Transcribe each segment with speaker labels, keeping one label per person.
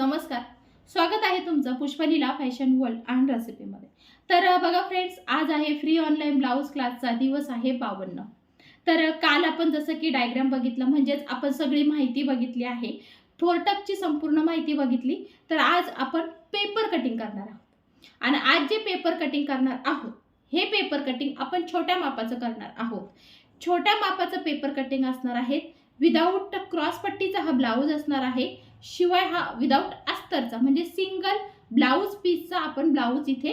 Speaker 1: नमस्कार. स्वागत आहे तुमचं पुष्पलीला फॅशन वर्ल्ड अँड रेसिपीमध्ये. तर बघा फ्रेंड्स आज आहे फ्री ऑनलाईन ब्लाऊज क्लासचा दिवस आहे बावन्न. तर काल आपण जसं की डायग्राम बघितलं म्हणजेच आपण सगळी माहिती बघितली आहे फोरटकची संपूर्ण माहिती बघितली तर आज आपण पेपर कटिंग करणार आहोत. आणि आज जे पेपर कटिंग करणार आहोत हे पेपर कटिंग आपण छोट्या मापाचं करणार आहोत. छोट्या मापाचं पेपर कटिंग असणार आहे विदाऊट क्रॉस पट्टीचा हा ब्लाऊज असणार आहे शिवाय हा विदाऊट अस्तरचा म्हणजे सिंगल ब्लाऊज पीसचा आपण ब्लाऊज इथे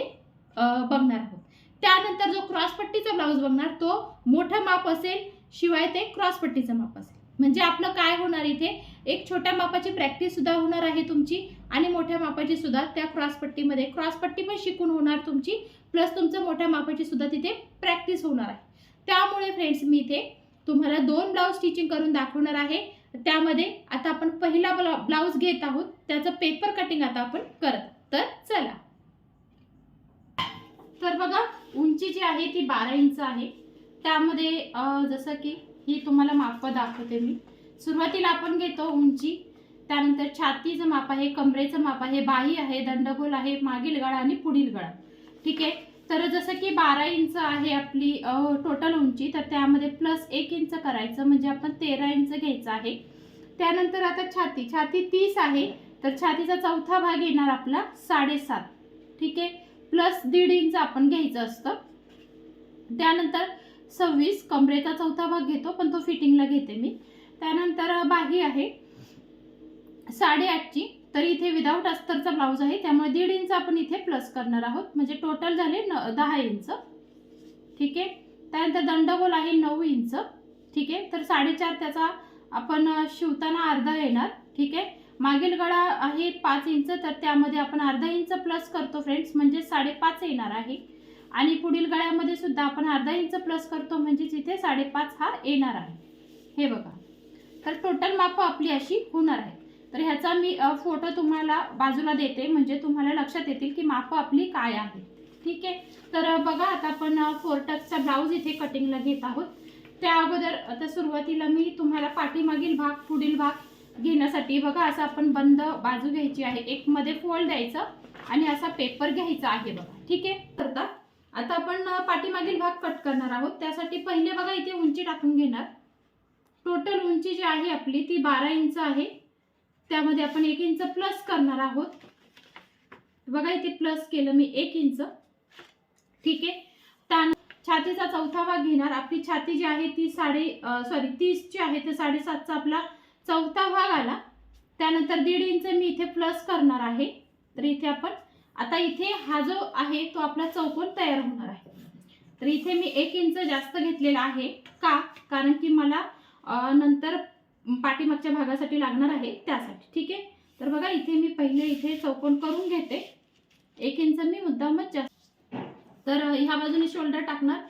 Speaker 1: बघणार आहोत. त्यानंतर जो क्रॉस पट्टीचा ब्लाऊज बघणार तो मोठं माप असेल शिवाय ते क्रॉस पट्टीचं माप असेल. म्हणजे आपलं काय होणार इथे? एक छोट्या मापाची प्रॅक्टिस सुद्धा होणार आहे तुमची आणि मोठ्या मापाची सुद्धा त्या क्रॉस पट्टीमध्ये. क्रॉस पट्टी पण शिकून होणार तुमची प्लस तुमचं मोठ्या मापाची सुद्धा तिथे प्रॅक्टिस होणार आहे. त्यामुळे फ्रेंड्स मी इथे तुम्हाला दोन ब्लाऊज स्टिचिंग करून दाखवणार आहे. त्यामध्ये आता आपण पहिला ब्ला ब्लाऊज घेत आहोत. त्याचं पेपर कटिंग आता आपण करत तर चला. तर बघा उंची जी आहे ती बारा इंच आहे. त्यामध्ये जसं की ही तुम्हाला माप दाखवते मी. सुरुवातीला आपण घेतो उंची. त्यानंतर छातीचं माप आहे कमरेचं माप आहे बाही आहे दंडगोल आहे मागील गळा आणि पुढील गळा. ठीक आहे? तर जसं की बारा इंच आहे आपली टोटल उंची तर त्यामध्ये प्लस एक इंच करायचं म्हणजे आपण तेरा इंच घ्यायचं आहे. त्यानंतर आता छाती छाती तीस आहे तर छातीचा चौथा भाग येणार आपला साडेसात. ठीक आहे? प्लस दीड इंच आपण घ्यायचं असतं. त्यानंतर सव्वीस कमरेचा चौथा भाग घेतो पण तो फिटिंगला घेते मी. त्यानंतर बाही आहे साडेआठची. तर इथे विदाऊट अस्तरचा ब्लाऊज आहे त्यामुळे दीड इंच आपण इथे प्लस करणार आहोत. म्हणजे टोटल झाले न दहा इंच ठीक आहे? त्यानंतर दंडगोल आहे नऊ इंच ठीक आहे? तर साडेचार त्याचा आपण शिवताना अर्धा येणार. ठीक आहे? मागील गळा आहे पाच इंच तर त्यामध्ये आपण अर्धा इंच प्लस करतो फ्रेंड्स म्हणजे साडेपाच येणार आहे. आणि पुढील गळ्यामध्ये सुद्धा आपण अर्धा इंच प्लस करतो म्हणजेच इथे साडेपाच हा येणार आहे. हे बघा. तर टोटल माप आपली अशी होणार आहे. तर ह्याचा मी फोटो तुम्हाला बाजूला देते. म्हणजे तुम्हाला लक्षात येतील की माप आपली काय आहे. ठीक आहे? तर बघा आता आपण फोरटकचा ब्लाऊज इथे कटिंगला घेत आहोत. त्या अगोदर आता सुरुवातीला मी तुम्हाला पाठीमागील भाग पुढील भाग घेण्यासाठी बघा असं आपण बंद बाजू घ्यायची आहे. एक मध्ये फोल्ड द्यायचं आणि असा पेपर घ्यायचा आहे बघा. ठीक आहे? करता. आता आपण पाठीमागील भाग कट करणार आहोत. त्यासाठी पहिले बघा इथे उंची टाकून घेणार. टोटल उंची जी आहे आपली ती बारा इंच आहे. त्यामध्ये आपण एक इंच प्लस करणार आहोत. बघा इथे प्लस केलं मी एक इंच. ठीक आहे? त्या छातीचा चौथा भाग घेणार. आपली छाती जी आहे ती साडे सॉरी तीसची आहे तर साडेसातचा आपला चौथा भाग आला. त्यानंतर दीड इंच मी इथे प्लस करणार आहे. तर इथे आपण आता इथे हा जो आहे तो आपला चौकोन तयार होणार आहे. तर इथे मी एक इंच जास्त घेतलेला आहे का? कारण की मला नंतर पाठीमागच्या भागासाठी लागणार आहे त्यासाठी ठीक आहे? तर बघा इथे मी पहिले इथे चौकोन करून घेते. एक इंच मी मुद्दामच जास्त तर ह्या बाजूने शोल्डर टाकणार.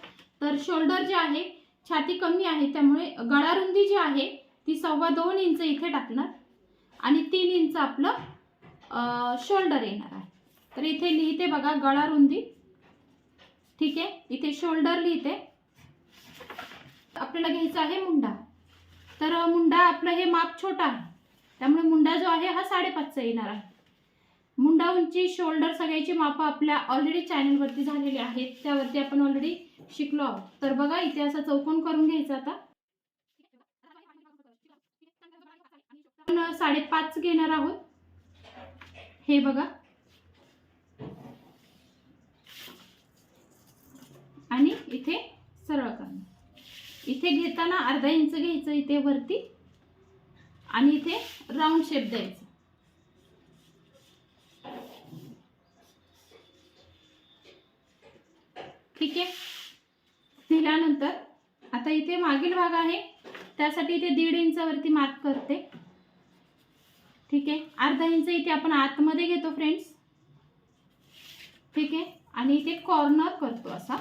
Speaker 1: तर शोल्डर जे आहे छाती कमी आहे त्यामुळे गळारुंदी जी आहे ती सव्वा दोन इंच इथे टाकणार. आणि तीन इंच आपलं शोल्डर येणार आहे. तर इथे लिहिते बघा गळारुंदी. ठीक आहे? इथे शोल्डर लिहिते. आपल्याला घ्यायचं आहे मुंडा. तर मुंडा आपलं हे माप छोटा आहे. त्यामुळे मुंडा जो आहे हा साडेपाचचा येणार आहे. मुंडा उंची शोल्डर सगळ्याची मापं आपल्या ऑलरेडी चॅनलवरती झालेली आहेत. त्यावरती आपण ऑलरेडी शिकलो आहोत. तर बघा इथे असा चौकोन करून घ्यायचा आता. आपण साडेपाच घेणार आहोत. हे बघा. आणि इथे सरळ करणार इथे घेताना अर्धा इंच घ्यायचं इथे वरती आणि इथे राऊंड शेप द्यायचं. ठीक आहे? दिल्यानंतर आता इथे मागील भाग आहे. त्यासाठी इथे दीड इंचावरती मार्क करते. ठीक आहे? अर्धा इंच इथे आपण आतमध्ये घेतो फ्रेंड्स ठीक आहे? आणि इथे कॉर्नर करतो असा.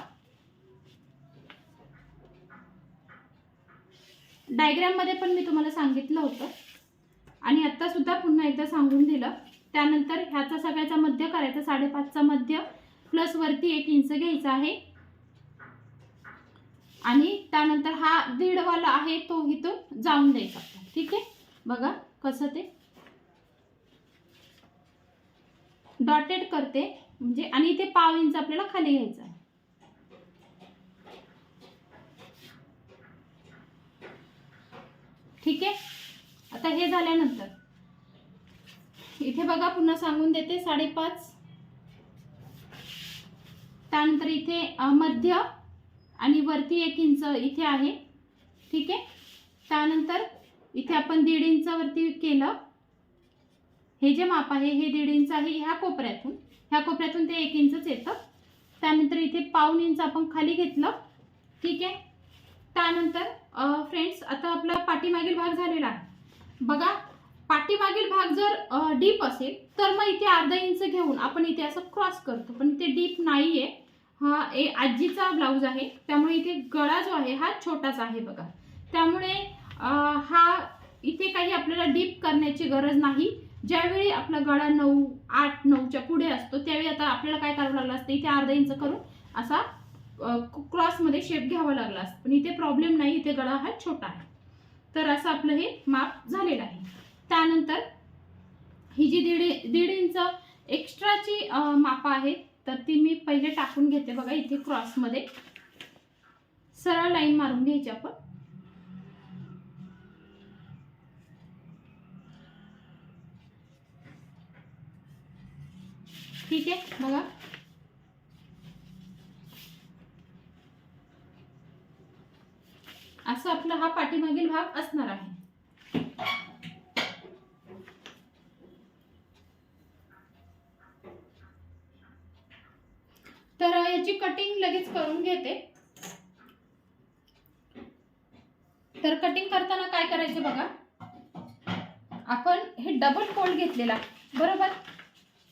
Speaker 1: डायग्रॅममध्ये पण मी तुम्हाला सांगितलं होतं. आणि आत्तासुद्धा पुन्हा एकदा सांगून दिलं. त्यानंतर ह्याचा सगळ्याचा मध्य करायचा साडेपाचचा मध्य. प्लस वरती एक इंच घ्यायचा आहे. आणि त्यानंतर हा दीडवाला आहे तो इथून जाऊन द्यायचा. ठीक आहे? बघा कसं ते. डॉटेड करते. म्हणजे आणि इथे पाव इंच आपल्याला खाली घ्यायचं आहे. ठीक आहे? आता हे झाल्यानंतर. इथे बघा पुन्हा सांगून देते साडेपाच. त्यानंतर इथे मध्य आणि वरती एक इंच इथे आहे. ठीक आहे? त्यानंतर इथे आपण दीड इंचावरती केलं. हे जे माप आहे हे दीड इंच आहे ह्या कोपऱ्यातून. ह्या कोपऱ्यातून ते एक इंचच येतं. त्यानंतर इथे पाऊन इंच आपण खाली घेतलं. ठीक आहे? त्यानंतर फ्रेंड्स आता आपला पाठीमागील भाग झालेला आहे. बघा पाठीमागील भाग जर डीप असेल तर मग इथे अर्धा इंच घेऊन आपण इथे असं क्रॉस करतो. पण इथे डीप नाही आहे हा ए आजीचा ब्लाऊज आहे. त्यामुळे इथे गळा जो आहे हा छोटाच आहे बघा. त्यामुळे हा इथे काही आपल्याला डीप करण्याची गरज नाही. ज्यावेळी आपला गळा नऊ आठ नऊच्या पुढे असतो त्यावेळी आता आपल्याला काय करावं लागलं असतं? इथे अर्धा इंच करून असा क्रॉसमध्ये शेप घ्यावा लागला पण इथे प्रॉब्लेम नाही इथे गळा हा छोटा आहे. तर असं आपलं हे माप झालेलं आहे. त्यानंतर ही जी दीड दीड इंच एक्स्ट्राची मापं आहेत तर ती मी पहिले टाकून घेते बघा इथे क्रॉसमध्ये सरळ लाईन मारून घ्यायची आपण. ठीक आहे बघा. असं आपला हा पाठीमागील भाग असणार आहे. तर याची कटिंग लगेच करून घेते. तर कटिंग करताना काय करायचं बघा. आपण हे डबल फोल्ड घेतलेला बरोबर?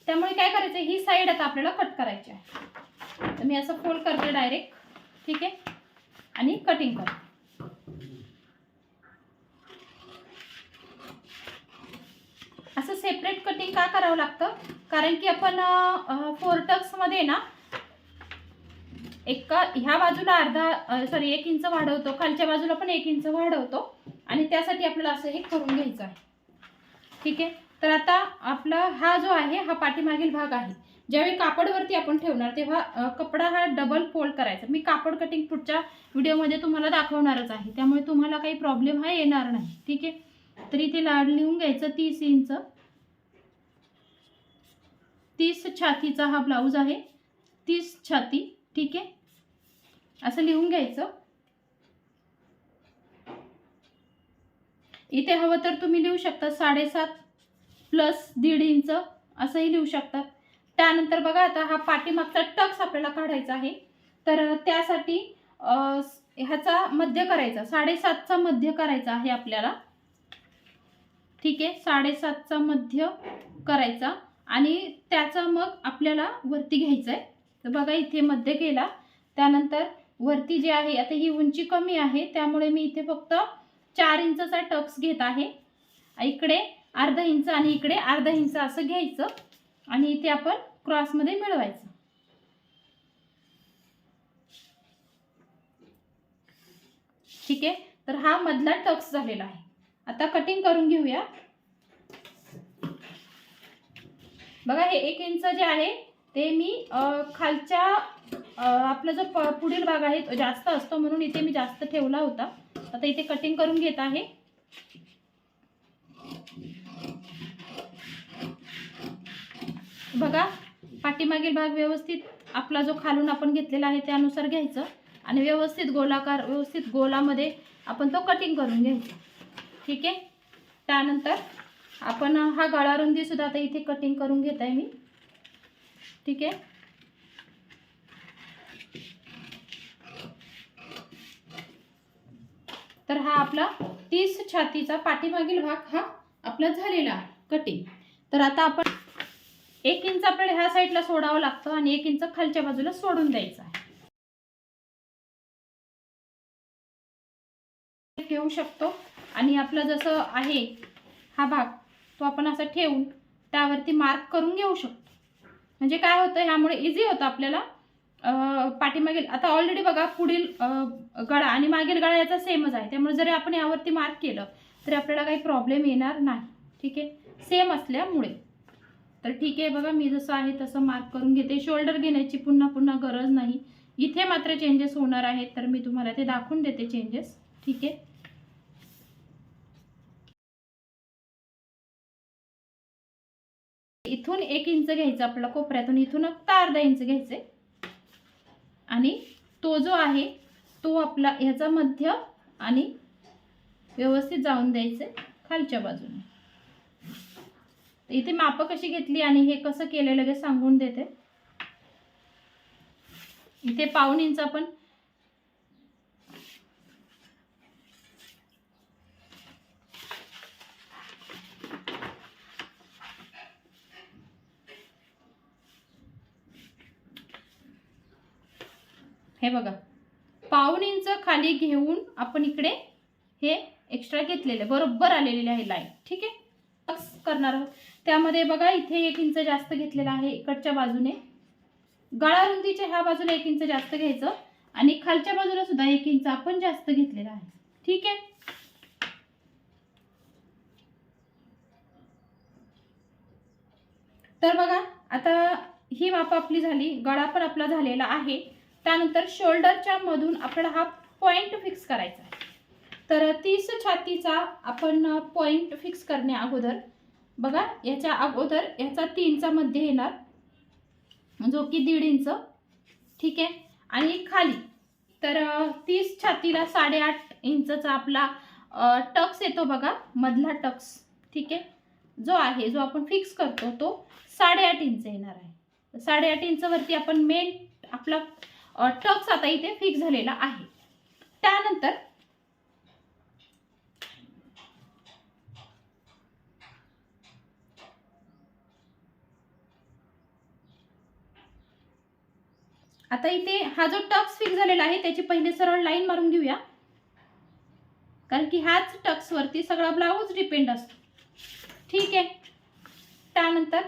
Speaker 1: त्यामुळे काय करायचं ही साईड आता आपल्याला कट करायची आहे. तर मी असं फोल्ड करते डायरेक्ट ठीक आहे? आणि कटिंग करते असं सेपरेट कटिंग का करावं लागतं? कारण की आपण फोरटक्समध्ये ना एका ह्या बाजूला अर्धा सॉरी एक इंच वाढवतो खालच्या बाजूला पण एक इंच वाढवतो आणि त्यासाठी आपल्याला असं हे करून घ्यायचं आहे. ठीक आहे? तर आता आपला हा जो आहे हा पाठीमागील भाग आहे. ज्यावेळी कापडवरती आपण ठेवणार तेव्हा कपडा हा डबल फोल्ड करायचा. मी कापड कटिंग पुढच्या व्हिडिओमध्ये तुम्हाला दाखवणारच आहे. त्यामुळे तुम्हाला काही प्रॉब्लेम हा येणार नाही. ठीक आहे? तर इथे लाड लिहून घ्यायचं तीस इंच. तीस छातीचा हा ब्लाऊज आहे. तीस छाती ठीक आहे? असं लिहून घ्यायचं. इथे हवं तर तुम्ही लिहू शकता साडेसात प्लस दीड इंच असंही लिहू शकतात त्यानंतर बघा आता हा पाठीमागचा टक्स आपल्याला काढायचा आहे. तर त्यासाठी ह्याचा मध्य करायचा साडेसातचा मध्य करायचा आहे आपल्याला. ठीक आहे? साडेसातचा मध्य करायचा. आणि त्याचा मग आपल्याला वरती घ्यायचा आहे तर बघा इथे मध्य केला. त्यानंतर वरती जे आहे आता ही उंची कमी आहे त्यामुळे मी इथे फक्त चार इंचचा टक्स घेत आहे. इकडे अर्धा इंच आणि इकडे अर्धा इंच असं घ्यायचं आणि इथे आपण क्रॉसमध्ये मिळवायचं. ठीक आहे? तर हा मधला टक्स झालेला आहे. आता कटिंग करून घेऊया. बघा हे एक इंच जे आहे ते मी खालच्या आपला जो प- पुढील भाग आहे तो जास्त असतो म्हणून इथे मी जास्त ठेवला होता. आता इथे कटिंग करून घेत आहे. बघा पाठीमागील भाग व्यवस्थित आपला जो खालून आपण घेतलेला आहे त्यानुसार घ्यायचं. आणि व्यवस्थित गोलाकार व्यवस्थित गोलामध्ये आपण तो कटिंग करून घ्यायचा. ठीक आहे? त्यानंतर आपण हा गळारुंदी सुद्धा आता इथे कटिंग करून घेत आहे मी. ठीक आहे? तर हा आपला तीस छातीचा पाठीमागील भाग हा आपला झालेला कटिंग तर आता आपण एक इंच आपल्याला ह्या साईडला सोडावं लागतं आणि एक इंच खालच्या बाजूला सोडून द्यायचं आहे. ठेवू शकतो. आणि आपलं जसं आहे हा भाग तो आपण असं ठेवून त्यावरती मार्क करून घेऊ शकतो. म्हणजे काय होतं ह्यामुळे इझी होतं आपल्याला पाठीमागील आता ऑलरेडी बघा पुढील गळा आणि मागील गळा याचा सेमच आहे. त्यामुळे जरी आपण यावरती मार्क केलं तरी आपल्याला काही प्रॉब्लेम येणार नाही. ठीक आहे? सेम असल्यामुळे. तर ठीक आहे बघा मी जसं आहे तसं मार्क करून घेते. शोल्डर घेण्याची पुन्हा पुन्हा गरज नाही. इथे मात्र चेंजेस होणार आहेत तर मी तुम्हाला ते दाखवून देते चेंजेस ठीक आहे? इथून एक इंच घ्यायचं आपला कोपऱ्यातून इथून आता अर्धा इंच घ्यायचे आणि तो जो आहे तो आपला ह्याचा मध्य आणि व्यवस्थित जाऊन द्यायचे खालच्या बाजूने. इथे माप कशी घेतली आणि हे कसं केलं लगेच सांगून देते. इथे पाऊन इंच आपण हे बघा. पाऊन इंच खाली घेऊन आपण इकडे हे एक्स्ट्रा घेतलेले बरोबर आलेले आहे लाईन ठीक आहे? टक्स करणार आहोत. त्यामध्ये बघा इथे एक इंच जास्त घेतलेला आहे इकडच्या बाजूने. गळा रुंदीच्या ह्या बाजूला एक इंच जास्त घ्यायचं आणि खालच्या बाजूला सुद्धा एक इंच आपण जास्त घेतलेला आहे. ठीक आहे? तर बघा आता ही माप आपली झाली गळा पण आपला झालेला आहे. त्यानंतर शोल्डरच्या मधून आपल्याला हा पॉइंट फिक्स करायचा आहे. तर तीस छातीचा आपण पॉइंट फिक्स करण्या अगोदर बघा याच्या अगोदर याचा तीनचा मध्ये येणार. जो की दीड इंच ठीक आहे? आणि खाली तर तीस छातीला साडेआठ इंचचा आपला टक्स येतो बघा मधला टक्स ठीक आहे? जो आहे जो आपण फिक्स करतो तो साडेआठ इंच येणार आहे. साडेआठ इंचवरती आपण मेन आपला टक्स आता इथे फिक्स झालेला आहे. त्यानंतर आता इथे हा जो टक्स फिक्स झालेला आहे त्याची पहिले सरळ लाईन मारून घेऊया. कारण की ह्याच टक्सवरती सगळा ब्लाऊज डिपेंड असतो. ठीक आहे? त्यानंतर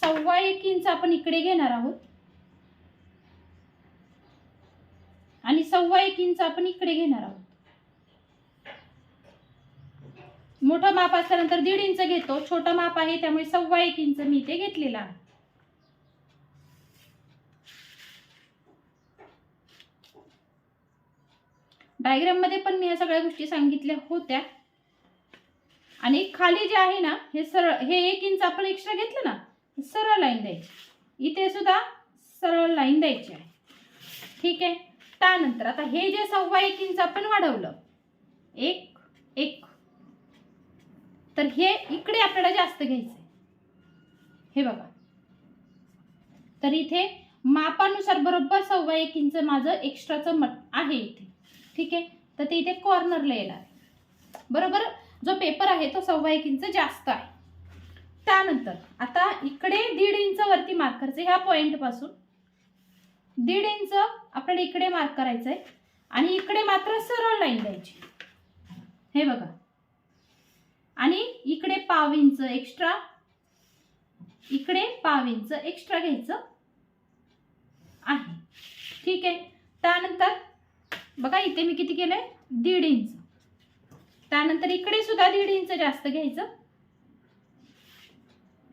Speaker 1: सव्वा एक इंच आपण इकडे घेणार आहोत. आणि सव्वा एक इंच आपण इकडे घेणार आहोत. मोठं माप असल्यानंतर दीड इंच घेतो. छोटं माप आहे त्यामुळे सव्वा एक इंच मी इथे घेतलेला आहे. डायग्राममध्ये पण मी ह्या सगळ्या गोष्टी सांगितल्या होत्या. आणि खाली जे आहे ना हे सरळ हे एक इंच आपण एक्स्ट्रा घेतलं ना सरळ लाईन द्यायची. इथे सुद्धा सरळ लाईन द्यायची आहे. ठीक आहे? त्यानंतर आता हे जे सव्वा एक इंच आपण वाढवलं एक एक. तर हे इकडे आपल्याला जास्त घ्यायचं हे बघा. तर इथे मापानुसार बरोबर सव्वा एक इंच माझं एक्स्ट्राचं मट आहे इथे. ठीक आहे? तर ते इथे कॉर्नरला येणार आहे. बरोबर? जो पेपर आहे तो सव्वा एक इंच जास्त आहे. त्यानंतर आता इकडे दीड इंच वरती मार्क करायचं ह्या पॉईंटपासून दीड इंच आपल्याला इकडे मार्क करायचं आहे आणि इकडे मात्र सरळ लाईन द्यायची. हे बघा. आणि इकडे पाव इंच एक्स्ट्रा इकडे पाव इंच एक्स्ट्रा घ्यायचं आहे. ठीक आहे. त्यानंतर बघा इथे मी किती केलंय? दीड इंच. त्यानंतर इकडे सुद्धा दीड इंच जास्त घ्यायचं.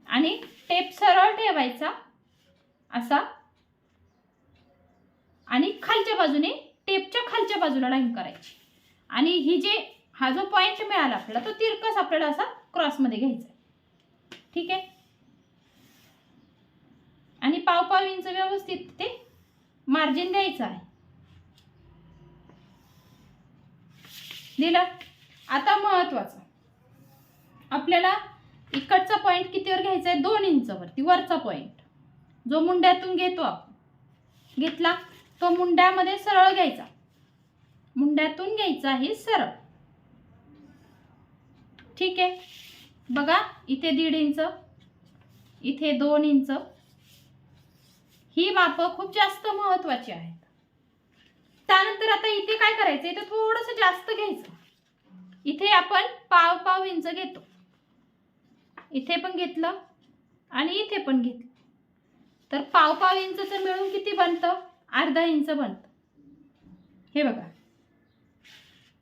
Speaker 1: आणि टेप सरळ ठेवायचा असा आणि खालच्या बाजूने टेपच्या खालच्या बाजूला लाईन करायची. आणि ही जे हा जो पॉईंट मिळाला आपल्याला तो तिरकस आपल्याला असा क्रॉसमध्ये घ्यायचा ठीक आहे? आणि पाव पाव इंच व्यवस्थित ते मार्जिन द्यायचं आहे. दिलं? आता महत्वाचं. आपल्याला इकडचा पॉईंट कितीवर घ्यायचा आहे दोन इंचवरती वरचा पॉईंट जो मुंड्यातून घेतो आपण. घेतला? तो मुंड्यामध्ये सरळ घ्यायचा. मुंड्यातून घ्यायचा आहे सरळ. ठीक आहे? बघा इथे दीड इंच इथे दोन इंच. ही मापं खूप जास्त महत्वाची आहेत. त्यानंतर आता इथे काय करायचं? इथे थोडंसं जास्त घ्यायचं. इथे आपण पाव पाव इंच घेतो. इथे पण घेतलं आणि इथे पण घेतलं. तर पाव पाव इंचचं मिळून किती बनतं? अर्धा इंच बनतं. हे बघा.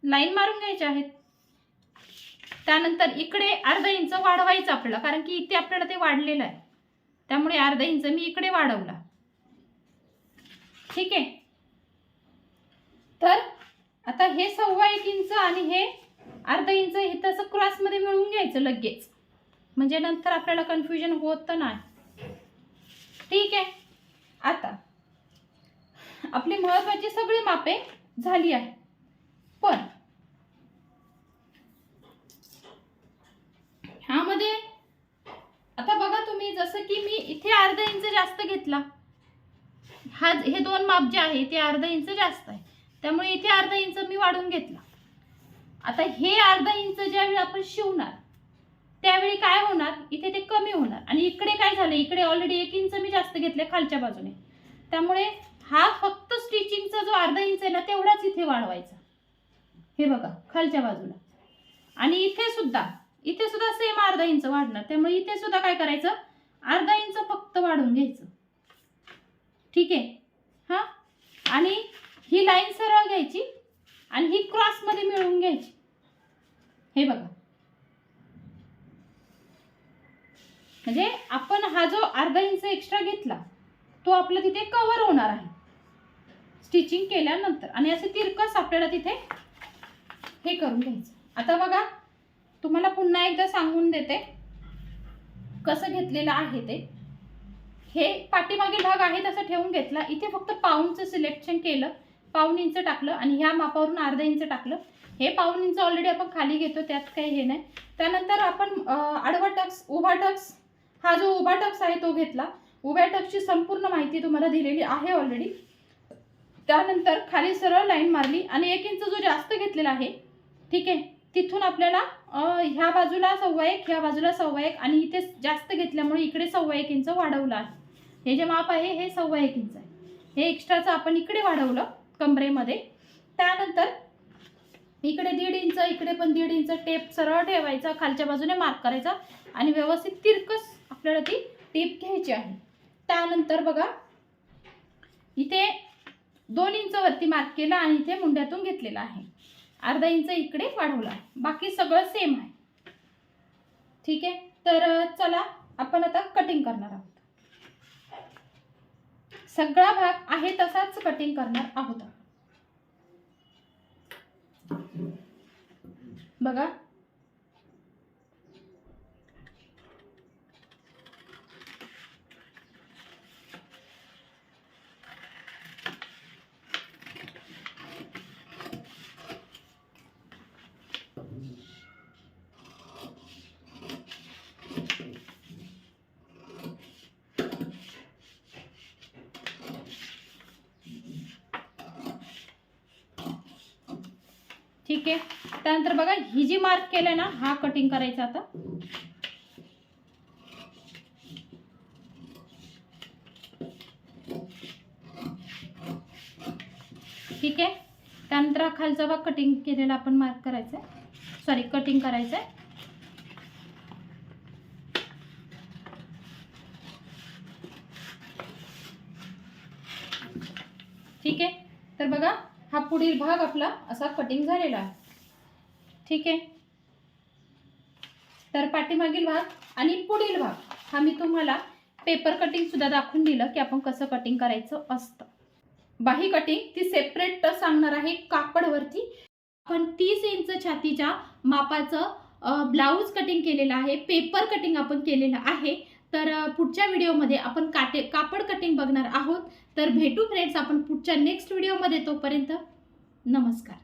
Speaker 1: लाईन मारून घ्यायचे आहेत. त्यानंतर इकडे अर्धा इंच वाढवायचं आपल्याला कारण की इथे आपल्याला ते वाढलेलं आहे. त्यामुळे अर्धा इंच मी इकडे वाढवला. ठीक आहे? तर आता हे सव्वा एक इंच आणि हे अर्धा इंच हे तसं क्रॉसमध्ये मिळवून घ्यायचं लगेच. म्हणजे नंतर आपल्याला कन्फ्युजन होत नाही. ठीक आहे? आता आपली महत्वाची सगळी मापे झाली आहे. पण ह्यामध्ये आता बघा तुम्ही जसं की मी इथे अर्धा इंच जास्त घेतला. हा हे दोन माप जे आहे ते अर्धा इंच जास्त आहे. त्यामुळे इथे अर्धा इंच मी वाढून घेतला. आता हे अर्धा इंच ज्यावेळी आपण शिवणार त्यावेळी काय होणार? इथे ते कमी होणार. आणि इकडे काय झालं? इकडे ऑलरेडी एक इंच मी जास्त घेतले खालच्या बाजूने. त्यामुळे हा फक्त स्टिचिंगचा जो अर्धा इंच आहे ना तेवढाच इथे वाढवायचा. हे बघा खालच्या बाजूला. आणि इथे सुद्धा इथे सुद्धा सेम अर्धा इंच वाढणार. त्यामुळे इथे सुद्धा काय करायचं? अर्धा इंच फक्त वाढवून घ्यायचं. ठीक आहे? हां? आणि ही लाईन सरळ घ्यायची आणि ही क्रॉसमध्ये मिळवून घ्यायची. हे बघा. म्हणजे आपण हा जो अर्धा इंच एक्स्ट्रा घेतला तो आपला तिथे कव्हर होणार आहे. स्टिचिंग केल्यानंतर आणि असे तिरकस आपल्याला तिथे हे करून घ्यायचं. आता बघा तुम्हाला पुन्हा एकदा सांगून देते कसं घेतलेलं आहे ते. हे पाठीमागील भाग आहे तसं ठेवून घेतला. इथे फक्त पाऊनचं सिलेक्शन केलं. पाऊन इंच टाकलं आणि ह्या मापावरून अर्धा इंच टाकलं. हे पाऊन इंच ऑलरेडी आपण खाली घेतो त्यात काही हे नाही. त्यानंतर आपण आडवा टक्स उभा टक्स हा जो उभा टक्स आहे तो घेतला. उभ्या टक्सची संपूर्ण माहिती तुम्हाला दिलेली आहे ऑलरेडी त्यानंतर खाली सरळ लाईन मारली आणि एक इंच जो जास्त घेतलेला आहे ठीक आहे तिथून आपल्याला ह्या बाजूला सव्वा एक ह्या बाजूला सव्वा एक आणि इथे जास्त घेतल्यामुळे इकडे सव्वा एक इंच वाढवलं आहे. हे जे माप आहे हे सव्वा एक इंच आहे. हे एक्स्ट्राचं आपण इकडे वाढवलं कमरेमध्ये. त्यानंतर इकडे दीड इंच इकडे पण दीड इंच टेप सरळ ठेवायचा खालच्या बाजूने मार्क करायचा आणि व्यवस्थित तिरकस आपल्याला ती टेप घ्यायची आहे. त्यानंतर बघा इथे दोन इंच वरती मार्क केला आणि इथे मुंड्यातून घेतलेला आहे. अर्धा इंच इकडे वाढवला आहे. बाकी सगळं सेम आहे. ठीक आहे? तर चला आपण आता कटिंग करणार आहोत. सगळा भाग आहे तसाच कटिंग करणार आहोत. बघा ठीक आहे. त्यानंतर बघा ही जी मार्क केलं ना हा कटिंग करायचा आता. ठीक आहे. त्यानंतर हा खालचा भाग कटिंग केलेला आपण मार्क करायचा आहे सॉरी कटिंग करायचं आहे ठीक आहे. तर बघा हा पुढील भाग आपला असा कटिंग झालेला आहे. ठीक आहे? तर पाठीमागील भाग आणि पुढील भाग हा मी तुम्हाला पेपर कटिंग सुद्धा दाखवून दिलं की आपण कसं कटिंग करायचं असतं. बाही कटिंग ती सेपरेट सांगणार आहे कापडवरती. आपण तीस इंच छातीच्या मापाचं ब्लाऊज कटिंग केलेलं आहे पेपर कटिंग आपण केलेलं आहे. तर पुढच्या व्हिडिओमध्ये आपण काटे कापड कटिंग बघणार आहोत. तर भेटू फ्रेंड्स आपण पुढच्या नेक्स्ट व्हिडिओमध्ये तोपर्यंत. नमस्कार.